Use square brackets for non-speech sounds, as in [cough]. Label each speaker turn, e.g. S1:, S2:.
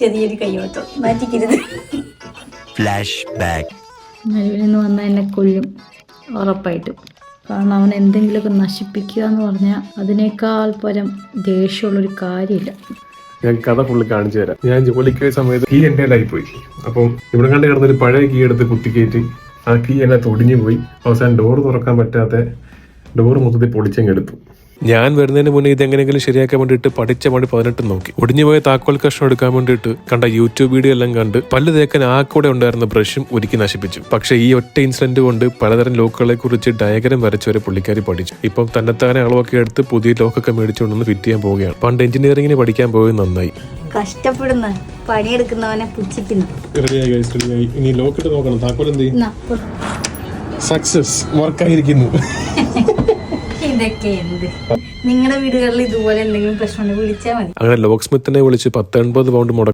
S1: ചെറിയൊരു കൈയോട്ടോ മാറ്റിക്കരുത്.
S2: ഫ്ലാഷ്ബാക്ക്
S3: മരുവിന് വന്നാൽ എന്നെ കൊല്ലും. ഉറപ്പായിട്ടും. കാരണം അവൻ എന്തെങ്കിലുമൊക്കെ നശിപ്പിക്കുക എന്ന് പറഞ്ഞാൽ അതിനേക്കാൾ പരം ദേഷ്യമുള്ളൊരു കാര്യമില്ല.
S4: ഞാൻ കഥ ഫുള്ള് കാണിച്ചു തരാം. ഞാൻ ജോലിക്ക് പോയ സമയത്ത് കീ എന്റെ കയ്യിലായി പോയി. അപ്പം ഇവിടെ കണ്ട് കിടന്നൊരു പഴയ കീ എടുത്ത് കുത്തിക്കയറ്റി ആ കീ എന്നെ തൊടിഞ്ഞു പോയി. അവസാനം ഡോർ തുറക്കാൻ പറ്റാത്ത ഡോർ മൊത്തത്തിൽ പൊളിച്ചങ്ങെടുത്തു
S5: ഞാൻ വരുന്നതിന് മുന്നേ ഇതെങ്ങനെയെങ്കിലും ശരിയാക്കാൻ വേണ്ടിയിട്ട് പഠിച്ച പണി പതിനെട്ട് നോക്കി. ഒടിഞ്ഞുപോയ താക്കോൽ കഷ്ണം എടുക്കാൻ വേണ്ടിയിട്ട് കണ്ട യൂട്യൂബ് വീഡിയോ എല്ലാം കണ്ട് പല്ല് തേക്കാൻ ആ കൂടെ ഉണ്ടായിരുന്ന ബ്രഷും ഒരുക്കി നശിപ്പിച്ചു. പക്ഷേ ഈ ഒറ്റ ഇൻസിഡന്റ് കൊണ്ട് പലതരം ലോക്കുകളെ കുറിച്ച് ഡയഗ്രം വരച്ചവരെ പുള്ളിക്കാരി പഠിച്ചു. ഇപ്പം തന്നെത്താനെ അളവൊക്കെ എടുത്ത് പുതിയ ലോക്കൊക്കെ മേടിച്ചുകൊണ്ടെന്ന് ഫിറ്റ് ചെയ്യാൻ പോവുകയാണ്. പണ്ട് എഞ്ചിനീയറിംഗിന് പഠിക്കാൻ പോയത് നന്നായി.
S1: കഷ്ടപ്പെടുന്ന പണിയെടുക്കുന്നവനെ പുച്ഛിക്കുന്നു.
S4: ഇനി ലോക്കിട്ട് നോക്കണം. താക്കോൽ എന്ത്. സക്സസ് വർക്കായിരിക്കുന്നു [laughs]
S1: ഇതൊക്കെ നിങ്ങളുടെ വീടുകളിൽ ഇതുപോലെ എന്തെങ്കിലും പ്രശ്നമുണ്ടെങ്കിൽ വിളിച്ചാൽ മതി.
S5: അങ്ങനെ ലോക്സ്മിത്തിനെ വിളിച്ച് പത്തൊൻപത് പൗണ്ട് മുടക്കി